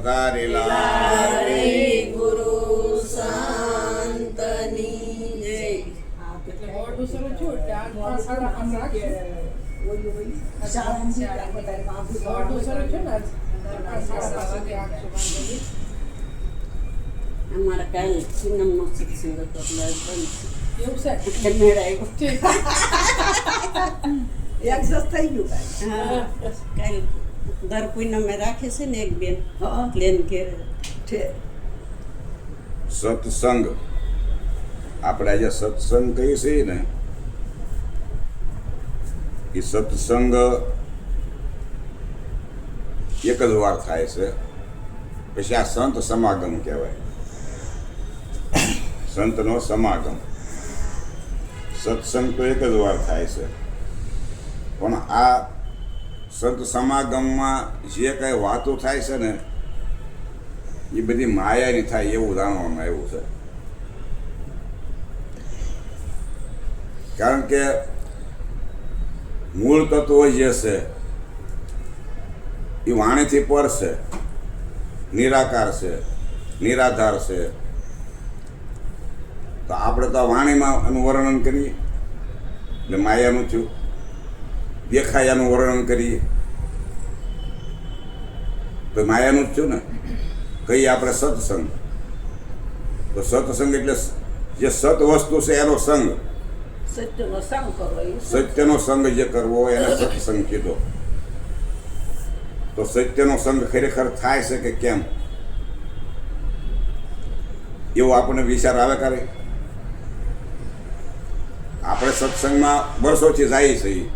પધારેલા ગુરુ શાંતની જય એટલે મોઢું શરૂ થયું એટલે આઠ પાંચ સાડા પાંચ રાખીએ. મોઢું શરૂ થયું ને આજ. પાંચ સાડા પાંચ વાગે રાખશું વાંધો નહીં. અમારા કાલ પૂનમનો સત્સંગ હતો એટલે બંધ એટલે મેળ આવ્યો ઠીક. હા કાલ દર પૂનમે રાખે છે ને એક બેન. એને ઘેરે. સત્સંગ. આપણે આજે સત્સંગ કહીએ છીએ ને એ સત્સંગ એક જ વાર થાય છે. પછી આ સંત સમાગમ કહેવાય. સંતનો સમાગમ. સત્સંગ તો એક જ વાર થાય છે. પણ આ સંત સમાગમમાં જે કાંઈ વાતો થાય છે ને, એ બધી માયાની થાય એવું જાણવામાં આવ્યું છે. કારણ કે મૂળ તત્વો જે છે, એ વાણીથી પર છે, નિરાકાર છે, નિરાધાર છે. તો આપણે તો વાણીમાં એનું વર્ણન કરીએ એટલે માયાનું થયું. દેખાયાનું વર્ણન કરીએ. તો માયાનું જ થયું ને. કહીએ આપણે સત્સંગ. તો સત્સંગ એટલે જે સત વસ્તુ છે એનો સંગ. સત્યનો સંગ જે કરવો હોય એને સત્સંગ કીધો. તો સત્યનો સંગ ખરેખર થાય છે કે કેમ? એવો આપણને વિચાર આવે કરે આપણે સત્સંગમાં વર્ષોથી જાય છે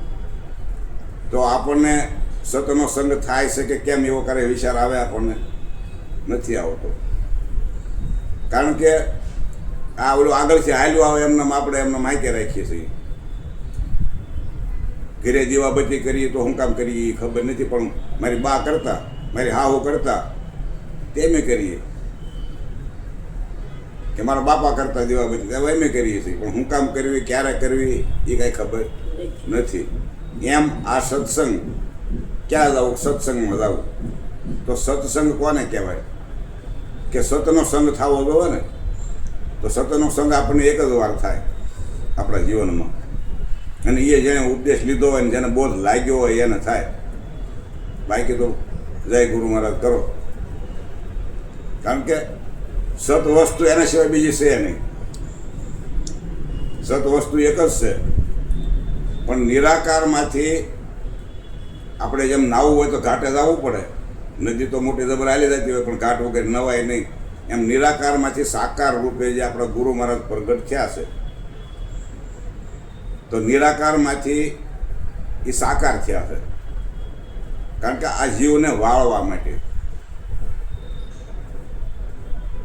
તો આપણને સતનો સંગ થાય છે કે કેમ એવો કરે વિચાર આવે આપણને? નથી આવતો. કારણ કે આ ઓલું આગળથી હાલ્યું આવે એમને આપણે એમને માહિતી રાખીએ છીએ. ઘરે દીવાબત્તી કરીએ તો હું કામ કરીએ એ ખબર નથી, પણ મારી બા કરતા, મારી હાહો કરતા, તેમે કરીએ. કે મારા બાપા કરતા દીવાબત્તી તો એમે કરીએ છીએ. પણ હું કામ કરવી, ક્યારે કરવી, એ કાંઈ ખબર નથી. એમ આ સત્સંગ ક્યાં જાવું સત્સંગમાં જાવું તો સત્સંગ કોને કહેવાય? કે સતનો સંગ થવો જોવે ને, તો સતનો સંગ આપણને એક જ વાર થાય આપણા જીવનમાં. અને એ જેને ઉપદેશ લીધો હોય ને, જેને બોધ લાગ્યો હોય એને થાય. બાકી તો જય ગુરુ મહારાજ કરો. કારણ કે સત વસ્તુ એના સિવાય બીજી છે નહીં. સત વસ્તુ એક જ છે. પણ નિરાકારમાંથી આપણે જેમ નાવું હોય તો ઘાટે જવું પડે. નદી તો મોટી જબર હાલી જતી હોય, પણ ઘાટ વગેરે નવાય નહીં. એમ નિરાકારમાંથી સાકાર રૂપે જે આપણા ગુરુ મહારાજ પ્રગટ થયા છે. તો નિરાકારમાંથી એ સાકાર થયા છે. કારણ કે આ જીવને વાળવા માટે.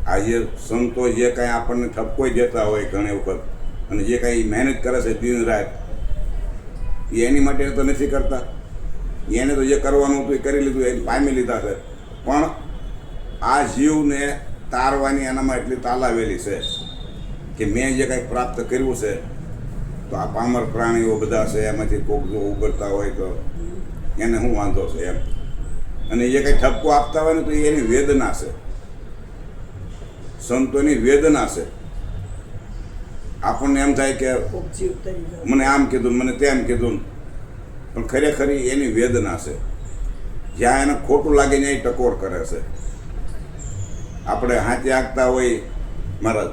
આ જે સંતો જે કાંઈ આપણને ઠપકોઈ દેતા હોય ઘણી વખત, અને જે કાંઈ મહેનત કરે છે દિન રાત, એ એની માટે તો નથી કરતા. એને તો જે કરવાનું હતું એ કરી લીધું એ પામી લીધા છે. પણ આ જીવને તારવાની એનામાં એટલી તાલાવેલી છે કે મેં જે કંઈક પ્રાપ્ત કર્યું છે તો આ પામર પ્રાણીઓ બધા છે એમાંથી કોક જો ઉગડતા હોય તો એને શું વાંધો છે એમ. અને એ કંઈ ઠપકો આપતા હોય ને તો એની વેદના છે. સંતોની વેદના છે. આપણને એમ થાય કે મને આમ કીધું મને તેમ કીધું પણ ખરેખર એની વેદના છે. જ્યાં એને ખોટું લાગે ત્યાં એ ટકોર કરે છે. આપણે હાથે આગતા હોય મહારાજ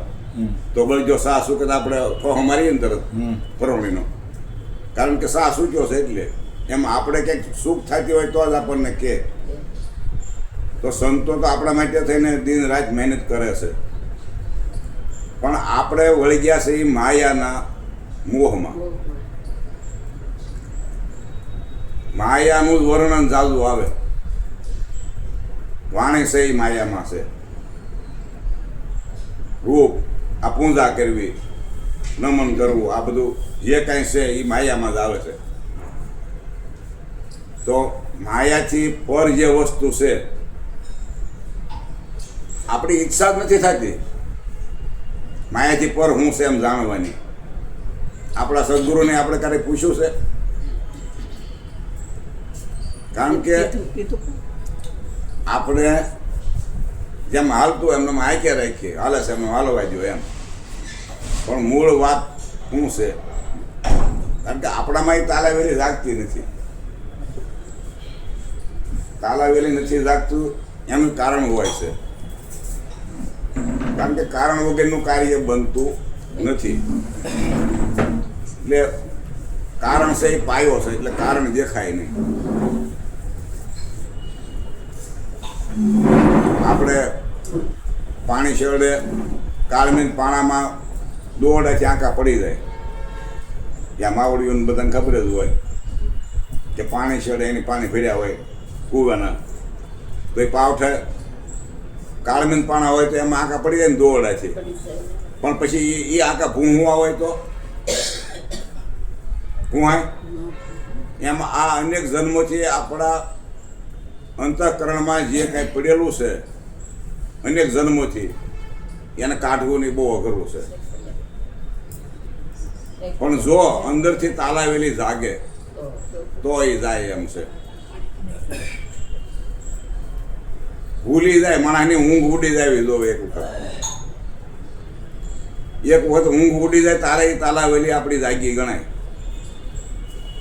તો જો સા શું આપણે ફોહ મારીએ ને તરત પરવણીનો કારણ કે સા સૂક્યો છે એટલે એમ આપણે ક્યાંક સુખ થતી હોય તો જ આપણને કે. તો સંતો તો આપણા માટે થઈને દિન રાત મહેનત કરે છે. પણ આપણે વળી ગયા છે એ માયાના મોહમાં. માયાનું જ વર્ણન જાજુ આવે. વાણી છે એ માયામાં છે. રૂપ આ પૂજા કરવી, નમન કરવું, આ બધું જે કાંઈ છે એ માયામાં જ આવે છે. તો માયાથી પર જે વસ્તુ છે, આપણી ઈચ્છા જ નથી થતી. માયાથી પર હું છે એમ જાણવાની. આપણા સદગુરુને આપણે ક્યારેય પૂછ્યું છે? કારણ કે આપણે જેમ હાલતું એમને આંખે રાખીએ હાલે છે એમને હાલવા દો એમ. પણ મૂળ વાત શું છે? કારણ કે આપણામાં એ તાલાવેલી રાખતી નથી. તાલાવેલી નથી રાખતું એનું કારણ હોય છે. કારણ કે કારણ વગરનું કાર્ય બનતું નથી. એટલે કારણ છે એ પાયો છે એટલે કારણ દેખાય નહીં. આપણે પાણી છેડે કાળમીન પાણામાં દોડાથી આંકા પડી જાય. ત્યાં માવડીઓને બધાને ખબર જ હોય કે પાણી છેડે એની પાણી ભર્યા હોય કૂવાના. તો એ પાવઠે કાળમીન પાણા હોય તો એમાં આંકા પડી જાય ને દોડાથી પણ પછી એ આંકા ભૂંહવા હોય તો? ભૂંહાય? એમાં આ અનેક જન્મોથી આપણા અંતઃકરણમાં જે કાંઈ પડેલું છે, અનેક જન્મોથી એને કાઢવું નહીં બહુ અઘરું છે. પણ જો અંદરથી તાલાવેલી જાગે તો એ જાય એમ છે. ભૂલી જાય, માણસની ઊંઘ ઉડી જાય જો એક વખત. એક વખત ઊંઘ ઉડી જાય, તારે એ તાલાવેલી આપણી જાગી ગણાય.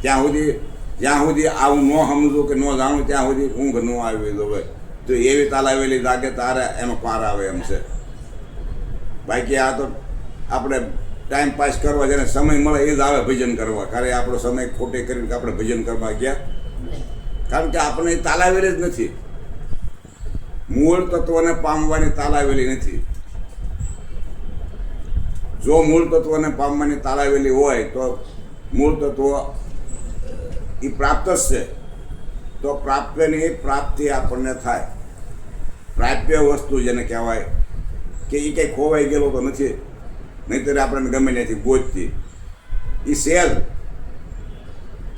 ત્યાં સુધી જ્યાં સુધી આવું ન સમજું કે ન જાણું ત્યાં સુધી ઊંઘ ન આવી દોવે તો એવી તાલાવેલી જાગે તારે એનો પાર આવે એમ છે. બાકી આ તો આપણે ટાઈમ પાસ કરવા જેને સમય મળે એ જ આવે ભજન કરવા. કારણ આપણો સમય ખોટે કરીને આપણે ભજન કરવા ગયા? કારણ કે આપણે એ તાલાવેલી જ નથી. મૂળ તત્વને પામવાની તાલાવેલી નથી. જો મૂળ તત્વને પામવાની તાલાવેલી હોય તો મૂળ તત્વ એ પ્રાપ્ત જ છે. તો પ્રાપ્યની પ્રાપ્તિ આપણને થાય. પ્રાપ્ય વસ્તુ જેને કહેવાય કે એ કંઈ ખોવાઈ ગયેલો તો નથી. નહીંતર આપણને ગમે ત્યાંથી ગોજતી એ સહેજ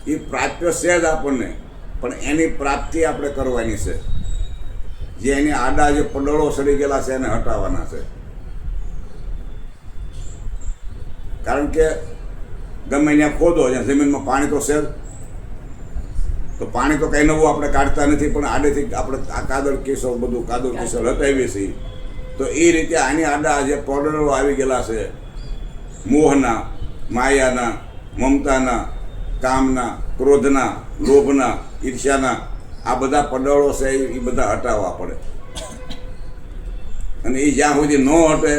એ પ્રાપ્ય સહેજ આપણને, પણ એની પ્રાપ્તિ આપણે કરવાની છે. જે એની આડા જે પડળો સડી ગયેલા છે એને હટાવવાના છે. કારણ કે ગમે ત્યાં ખોદો, જ્યાં જમીનમાં પાણી તો છે. તો પાણી તો કંઈ નવું આપણે કાઢતા નથી, પણ આડેથી આપણે આ કાદળ કેસર બધું કાદળ કેસર હટાવીએ છીએ. તો એ રીતે આની આડા જે પડળો આવી ગયેલા છે, મોહના, માયાના, મમતાના, કામના, ક્રોધના, લોભના, ઈર્ષ્યાના, આ બધા પડળો છે એ બધા હટાવવા પડે. અને એ જ્યાં સુધી ન હટે,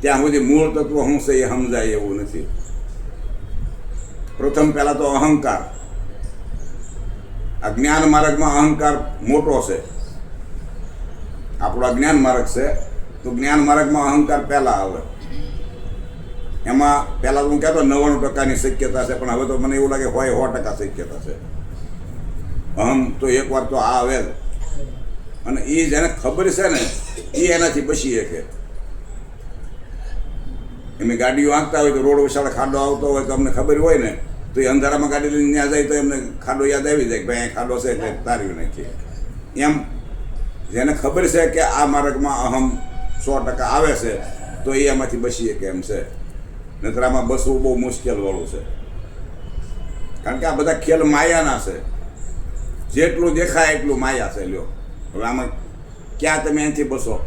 ત્યાં સુધી મૂળ તત્વ શું છે એ સમજાય એવું નથી. પ્રથમ પહેલાં તો અહંકાર. આ જ્ઞાન માર્ગમાં અહંકાર મોટો છે. આપણો જ્ઞાન માર્ગ છે, તો જ્ઞાન માર્ગમાં અહંકાર પહેલાં આવે. એમાં પહેલાં તો હું કહેતો નવ્વાણું ટકાની શક્યતા છે, પણ હવે તો મને એવું લાગે હોય સો ટકા શક્યતા છે. અહમ તો એકવાર તો આ આવે અને એ જેને ખબર છે ને એ એનાથી બચી શકે. એમની ગાડીઓ આંકતા હોય તો રોડ વિશાળ ખાડો આવતો હોય તો અમને ખબર હોય ને તો એ અંધારામાં ગાડી લઈને ત્યાં જાય તો એમને ખાડો યાદ આવી જાય કે ભાઈ અહીં ખાડો છે એટલે તારી નાખીએ એમ જેને ખબર છે કે આ માર્ગમાં અહમ સો ટકા આવે છે તો એ એમાંથી બચી કે એમ છે. નહીતર આમાં બસવું બહુ મુશ્કેલ વાળું છે. કારણ કે આ બધા ખેલ માયાના છે. જેટલું દેખાય એટલું માયા છે લ્યો. હવે આમાં ક્યાં તમે અહીંથી બસો?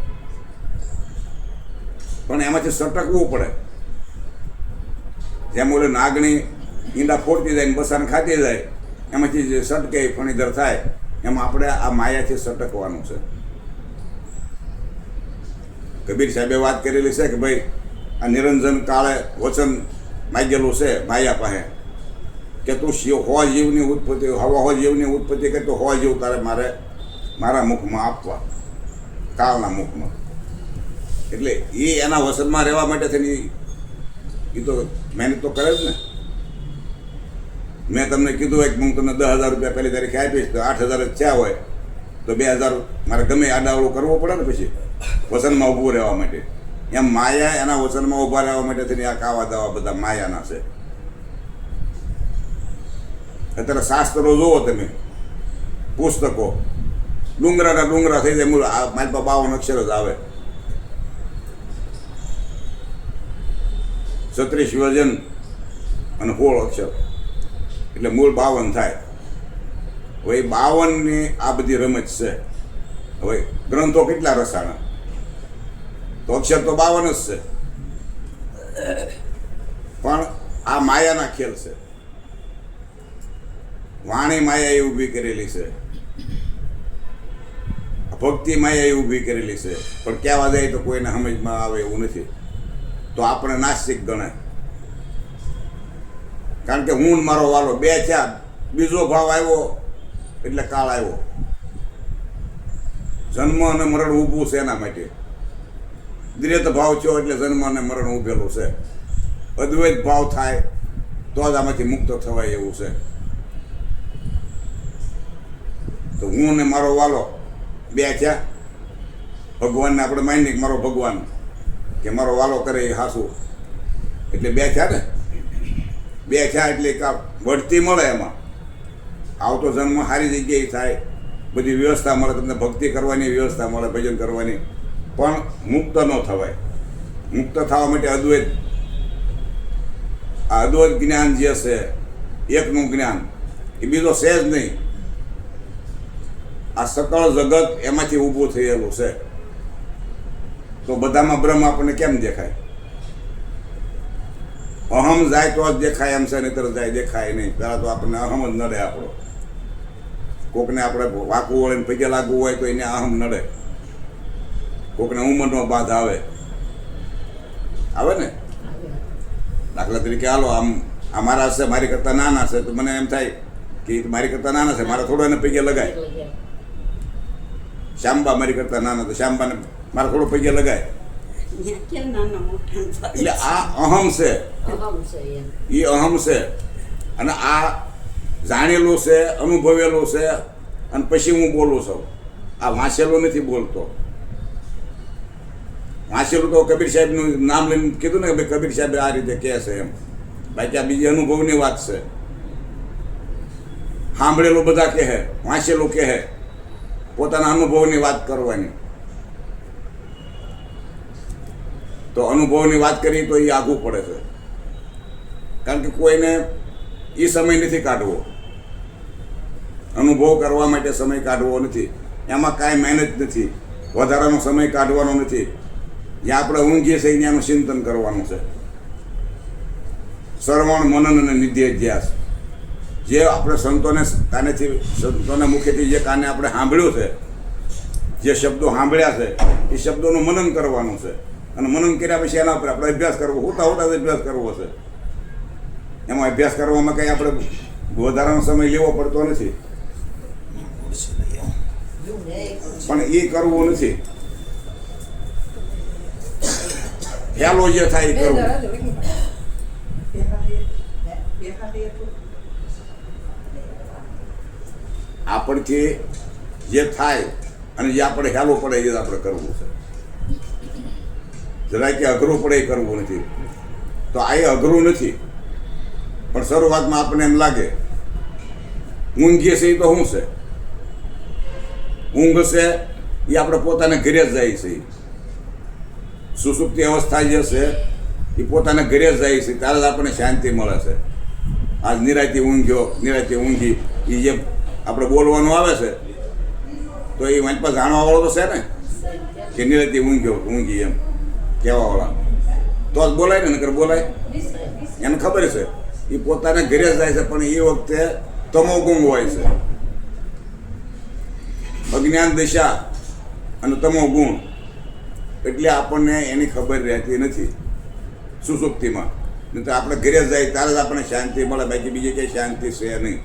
પણ એમાંથી સટકવું પડે. જેમ ઓલે નાગણી ઈંડા ફોડતી જાય ને બસાને ખાતી જાય, એમાંથી જે સટકે ફણીધર થાય, એમાં આપણે આ માયાથી સટકવાનું છે. કબીર સાહેબે વાત કરેલી છે કે ભાઈ, આ નિરંજન કાળે વચન માગેલું છે માયા પાસે. કે તું શિવ હો જીવની ઉત્પત્તિ, હવા હો જીવની ઉત્પત્તિ કે તો હો જીવ તારે મારે, મારા મુખમાં આપવા, કાળના મુખમાં. એટલે એ એના વસનમાં રહેવા માટે થઈને એ તો મહેનત તો કરે જ ને. મેં તમને કીધું હોય કે હું તમને દસ હજાર રૂપિયા પહેલી તારીખે આપીશ, તો આઠ હજાર જ થયા હોય, તો બે હજાર મારે ગમે આડાવડો કરવો પડે ને પછી, વસનમાં ઊભું રહેવા માટે. એમ માયા એના વસનમાં ઊભા રહેવા માટે થઈને આ કાવા દાવા બધા માયાના છે. અત્યારે શાસ્ત્રો જુઓ તમે, પુસ્તકો. ડુંગરાના ડુંગરા થઈ જાય, મૂળ મારી પાસે બાવન અક્ષર જ આવે. છત્રીસ વજન અને સોળ અક્ષર. એટલે મૂળ બાવન થાય. હવે બાવનની આ બધી રમત છે. હવે ગ્રંથો કેટલા રસાણા? તો અક્ષર તો બાવન જ છે. પણ આ માયાના ખેલ છે. વાણી માયાએ ઊભી કરેલી છે. ભક્તિ માયાએ ઊભી કરેલી છે. પણ કહેવા જાય તો કોઈને સમજમાં આવે એવું નથી. તો આપણે નાસ્તિક ગણાય. કારણ કે હું મારો વાલો બે થયા, બીજો ભાવ આવ્યો, એટલે કાળ આવ્યો. જન્મ અને મરણ ઊભું છે એના માટે. દ્રેત ભાવ થયો એટલે જન્મ અને મરણ ઊભેલું છે. અદ્વૈત ભાવ થાય તો જ આમાંથી મુક્ત થવાય એવું છે. તો હું ને મારો વાલો બે થયા. ભગવાનને આપણે માનીએ કે મારો ભગવાન, કે મારો વાલો કરે એ હાસુ. એટલે બે થયા ને? બે થયા એટલે કા વળતી મળે એમાં. આવતો જન્મ સારી જગ્યાએ થાય, બધી વ્યવસ્થા મળે, તમને ભક્તિ કરવાની વ્યવસ્થા મળે, ભજન કરવાની. પણ મુક્ત ન થવાય. મુક્ત થવા માટે અદ્વૈત, આ અદ્વૈત જ્ઞાન જે છે, એકનું જ્ઞાન, એ બીજો છે જ નહીં. આ સકળ જગત એમાંથી ઊભું થયેલું છે. તો બધામાં બ્રહ્મ આપણને કેમ દેખાય? અહમ જાય તો જ દેખાય એમ છે નહીતર જાય દેખાય નહીં. પહેલાં તો આપણને અહમ જ નડે આપણો. કોકને આપણે વાકું વળીને પગે લાગવું હોય તો એને અહમ નડે. કોકને ઉંમરનો બાધ આવે. આવે ને? દાખલા તરીકે હાલો આમ આ મારા હશે મારી કરતાં નાના છે તો મને એમ થાય કે મારી કરતાં નાના છે મારે થોડો એને પગે લગાય. શ્યામબા મારી કરતાં નાના તો શ્યામબાને મારે થોડો પગે લગાય. એટલે આ અહમ છે. એ અહમ છે. અને આ જાણેલું છે અનુભવેલું છે અને પછી હું બોલું છું. આ વાંચેલો નથી બોલતો. વાંચેલું તો કબીર સાહેબનું નામ લઈને કીધું ને કે ભાઈ કબીર સાહેબ આ રીતે કહે છે એમ. બાકી આ બીજી અનુભવની વાત છે. સાંભળેલું બધા કહે વાંચેલું કહે. પોતાના અનુભવની વાત કરવાની. તો અનુભવની વાત કરીએ તો એ આઘું પડે છે. કારણ કે કોઈને એ સમય નથી કાઢવો. અનુભવ કરવા માટે સમય કાઢવો નથી. એમાં કાંઈ મહેનત નથી. વધારાનો સમય કાઢવાનો નથી. જ્યાં આપણે ઊંઘીએ છીએ ત્યાંનું ચિંતન કરવાનું છે. શ્રવણ, મનન અને નિધિ અધ્યાસ જે આપણે સંતોને કાનેથી, સંતોને મુખેથી જે કાને આપણે સાંભળ્યું છે, જે શબ્દો સાંભળ્યા છે, એ શબ્દોનું મનન કરવાનું છે. અને મનન કર્યા પછી એના ઉપર આપણે અભ્યાસ કરવો, હોતા હોતા અભ્યાસ કરવો છે એમાં અભ્યાસ કરવામાં કંઈ આપણે વધારાનો સમય લેવો પડતો નથી. પણ એ કરવું નથી. હેલો જે થાય એ કરવું. આપણ કે જે થાય અને જે આપણે હેલો પડે એ આપણે કરવું છે. જરાય કે અઘરું પડે એ કરવું નથી. તો આ એ અઘરું નથી. પણ શરૂઆતમાં આપણને એમ લાગે ઊંઘીએ છે એ તો શું છે? ઊંઘ છે એ આપણે પોતાના ઘરે જ જાય છે. સુસુપ્તિ અવસ્થા જે છે એ પોતાના ઘરે જ જાય છે, ત્યારે જ આપણને શાંતિ મળે છે. આજ નિરાયતી ઊંઘ્યો, નિરાયતી ઊંઘી એ જે આપણે બોલવાનું આવે છે, તો એ પાસે જાણવાવાળો તો છે ને? કે નિરાયતી ઊંઘ્યો, ઊંઘી એમ. કહેવાવાળા તો જ બોલાય ને, નકર બોલાય. એને ખબર છે. એ પોતાને ઘરે જાય છે, પણ એ વખતે તમોગુણ હોય છે. અજ્ઞાન દિશા અને તમોગુણ. એટલે આપણને એની ખબર રહેતી નથી સુસુપ્તિમાં. નહીં તો આપણે ઘરે જાય, ત્યારે જ આપણને શાંતિ મળે. બાકી બીજે ક્યાંય શાંતિ છે નહીં.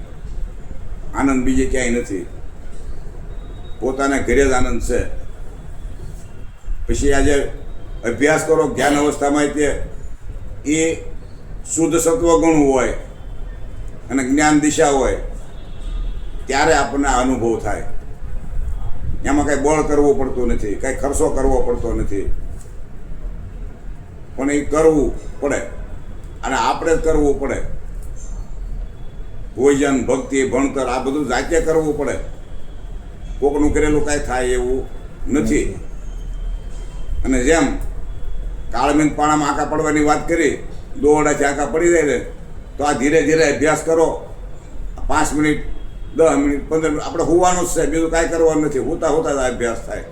આનંદ બીજે ક્યાંય નથી. પોતાના ઘરે જ આનંદ છે. પછી આજે અભ્યાસ કરો, જ્ઞાન અવસ્થામાં તે એ શુદ્ધ સત્વ ગુણ હોય અને જ્ઞાન દિશા હોય, ત્યારે આપણને અનુભવ થાય. એમાં કાંઈ બળ કરવો પડતું નથી, કાંઈ ખર્ચો કરવો પડતો નથી. પણ એ કરવું પડે અને આપણે જ કરવું પડે. ભોજન, ભક્તિ, ભણતર, આ બધું જાતે કરવું પડે. કોકનું કરેલું કાંઈ થાય એવું નથી. અને જેમ કાળમીન પાણામાં આંકા પડવાની વાત કરી દોડાથી આંકા પડી જાય ને તો આ ધીરે ધીરે અભ્યાસ કરો. પાંચ મિનિટ, દસ મિનિટ, પંદર આપણે હોવાનું જ છે. બીજું કાંઈ કરવાનું નથી. હોતા હોતા જ અભ્યાસ થાય.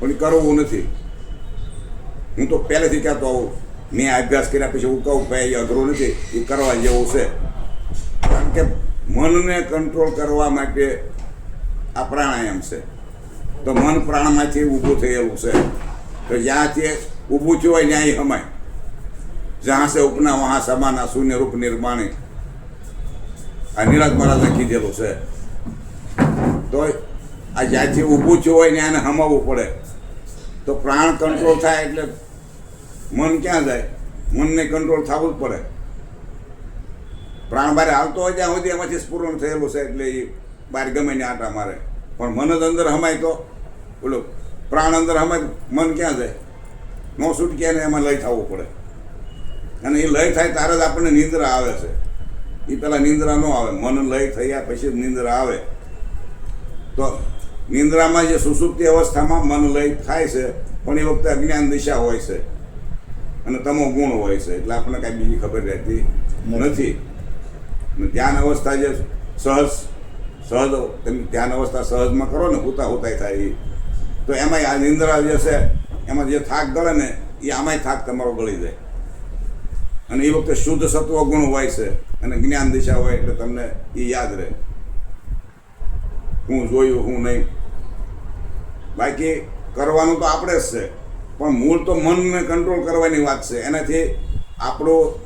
પણ કરવું નથી. હું તો પહેલેથી કહેતો આવું મેં અભ્યાસ કર્યા પછી હું કહું ભાઈ અઘરું નથી. એ કરવા જેવું છે. કારણ કે મનને કંટ્રોલ કરવા માટે આ પ્રાણાયામ છે. તો મન પ્રાણમાંથી ઊભું થયેલું છે. તો જ્યાંથી ઊભું થયું હોય ન્યાય હમાય જ્યાં સે ઉપના, વહાં સમાના, શૂન્ય રૂપ નિર્માણે. આ નિરાજ લખી દેલું છે. તો આ જ્યાંથી ઊભું થયું હોય ને આને હમાવવું પડે. તો પ્રાણ કંટ્રોલ થાય એટલે મન ક્યાં જાય? મનને કંટ્રોલ થવું જ પડે. પ્રાણ બહાર આવતો હોય ત્યાં સુધી એમાંથી સ્ફુરણ થયેલું છે એટલે એ બહાર ગમે ને આટા મારે. પણ મન જ અંદર હમાય તો બોલો પ્રાણ અંદર હમાય મન ક્યાં જાય? નો છૂટકે એને એમાં લઈ થવું પડે? અને એ લય થાય ત્યારે જ આપણને નિંદ્રા આવે છે. એ પહેલાં નિંદ્રા ન આવે. મન લય થયા પછી જ નિંદ્રા આવે. તો નિંદ્રામાં જે સુસુપ્તિ અવસ્થામાં મન લય થાય છે પણ એ વખતે અજ્ઞાન દિશા હોય છે. અને તમો ગુણ હોય છે. એટલે આપણને કાંઈ બીજી ખબર રહેતી નથી. ધ્યાન અવસ્થા જે સહજ સહજ તમે ધ્યાન અવસ્થા સહજમાં કરો ને હુતા હુતાય થાય એ તો એમાંય આ નિંદ્રા જે છે એમાં જે થાક ગળે ને, એ આમાંય થાક તમારો ગળી જાય. અને એ વખતે શુદ્ધ સત્વ ગુણ હોય છે, અને જ્ઞાન દિશા હોય એટલે તમને એ યાદ રહે. હું જોયું, હું નહીં. બાકી કરવાનું તો આપણે જ છે, પણ મૂળ તો મનને કંટ્રોલ કરવાની વાત છે. એનાથી આપણો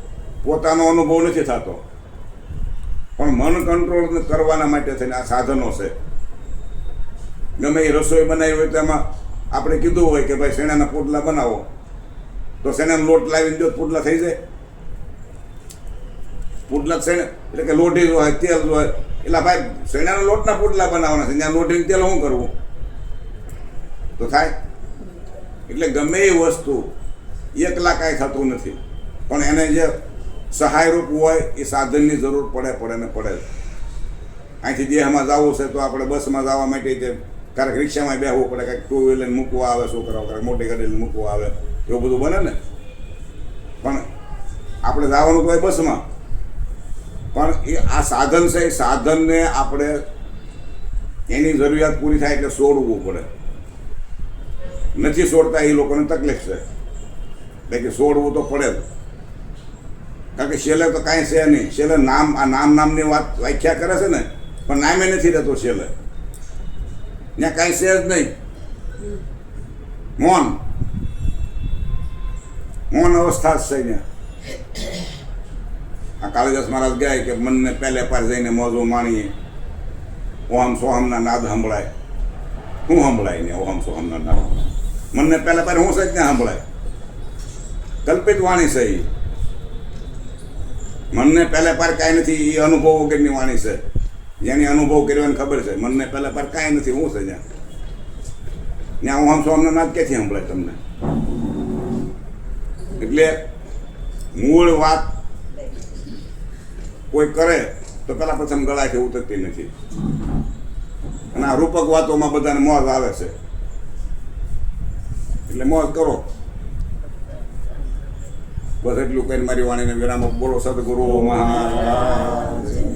પોતાનો અનુભવ નથી થતો. પણ મન કંટ્રોલ કરવાના માટે થઈને આ સાધનો છે. ગમે એ રસોઈ બનાવી હોય તો એમાં આપણે કીધું હોય કે ભાઈ શેણાના પોટલા બનાવો, તો શેણાનો લોટ લાવીને જો પોટલા થઈ જાય. પોટલા છે એટલે કે લોઢી હોય, તેલ હોય, એટલે ભાઈ શેણાના લોટના પોટલા બનાવવાના છે, ત્યાં લોઢી તેલ શું કરવું? તો થાય. એટલે ગમે એ વસ્તુ, એકલા કાંઈ થતું નથી. પણ એને જે સહાયરૂપ હોય, એ સાધનની જરૂર પડે પડે ને પડે. અહીંથી દેહમાં જવું છે, તો આપણે બસમાં જવા માટે જે ક્યારેક રિક્ષામાં બેસવું પડે, કાંઈક ટુ વ્હીલર મૂકવા આવે, છોકરાઓ ક્યારેક મોટી ગાડી મૂકવા આવે, એવું બધું બને ને? પણ આપણે જવાનું તો હોય બસમાં. પણ એ આ સાધન છે, એ સાધનને આપણે એની જરૂરિયાત પૂરી થાય એટલે છોડવું પડે. નથી છોડતા એ લોકોને તકલીફ છે. બાકી છોડવું તો પડે જ. કારણ કે છેલ્લે તો કાંઈ છે નહીં. છેલ્લે નામ, આ નામ નામની વાત વ્યાખ્યા કરે છે ને, પણ નામે નથી રહેતો છેલ્લે. ત્યાં કાંઈ છે જ નહીં મૌન મૌન અવસ્થા જ છે ત્યાં આ કાળીદાસ મહારાજ ગયા કે મનને પહેલે પાર જઈને મોજો માણીએ. ઓહમ સોહમના નાદ સંભળાય. શું સંભળાય ને ઓહમ સોહમના નાદ મનને પહેલે પાર હું છે ત્યાં સંભળાય. કલ્પિત વાણી છે એ મનને પહેલે પાર કાંઈ નથી એ અનુભવ વગરની વાણી છે. જેની અનુભવ કરવાની ખબર છે. મનને પહેલે પર કાંઈ નથી, હું છે જ્યાં ત્યાં ઓહમ સોહમના નાદ ક્યાંથી સંભળાય તમને? એટલે મૂળ વાત કોઈ કરે, તો પેલા પ્રથમ ગળાથી ઉતરતી નથી. અને આ રૂપક વાતોમાં બધાને મોજ આવે છે. એટલે મોજ કરો. બસ એટલું કહીને મારી વાણીને વિરામ. બોલો સદગુરુ મહારાજ.